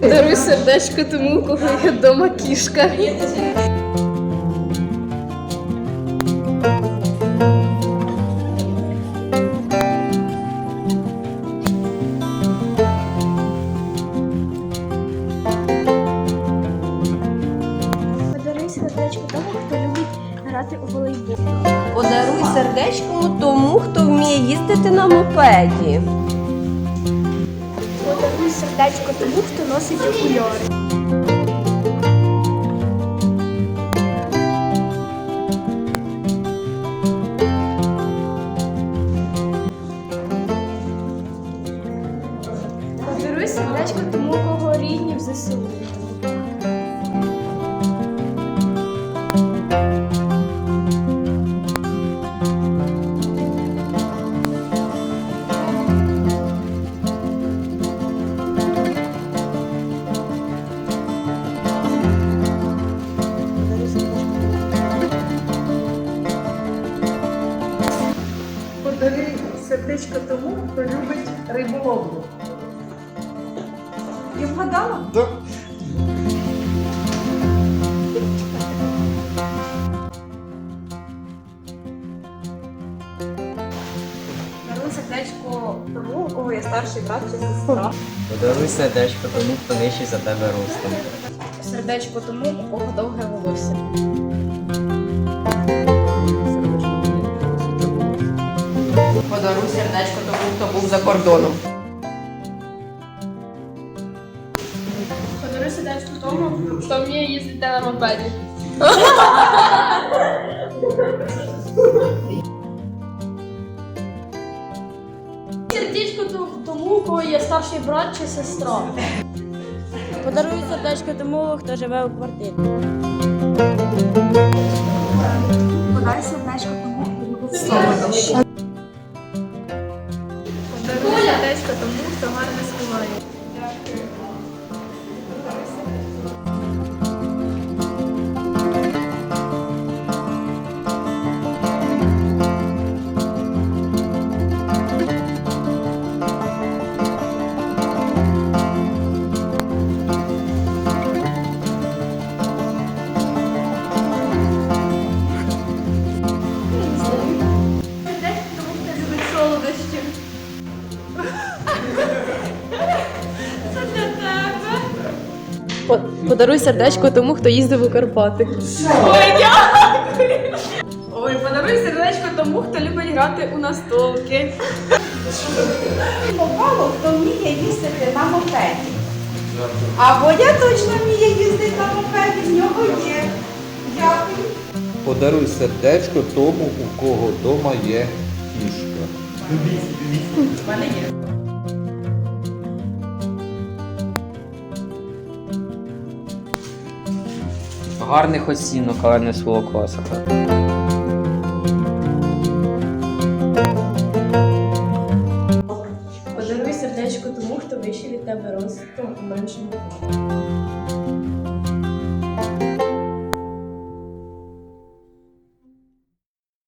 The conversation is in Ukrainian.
Даруй сердечко тому, у кого є вдома кішка. Подаруй сердечко тому, хто любить грати у волейбол. Подаруй сердечко тому, хто вміє їздити на мопеді. Подаруй сердечко тому, хто носить окуляри. Подаруй сердечко тому, кого рідні в ЗСУ. Подари сердечко тому, хто любить риболовлю. Я вгадала? Так. Сердечко тому, у кого є старший брат чи сестра. Подаруй сердечко тому, хто нижчий за тебе ростом. Сердечко тому, у кого довге волосся. Подаруй сердечко тому, хто був за кордоном. Подаруй сердечко тому, хто вміє їздити на мопеді. Сердечко тому, у кого є старший брат чи сестра. Подаруй сердечко тому, хто живе у квартирі. Подай сердечко тому, хто тому, хто гарно співає. Подаруй сердечко тому, хто їздив у Карпати. Ой, подаруй сердечко тому, хто любить грати у настолки. Попало, хто вміє їздити на мопеді. Або я точно вмію їздити на мопеді, в нього є. Дякую. Подаруй сердечко тому, у кого вдома є кішка. У мене є. Гарних оцінок, але не свого класу. Подаруй сердечко тому, хто вищий від тебе ростом і меншим.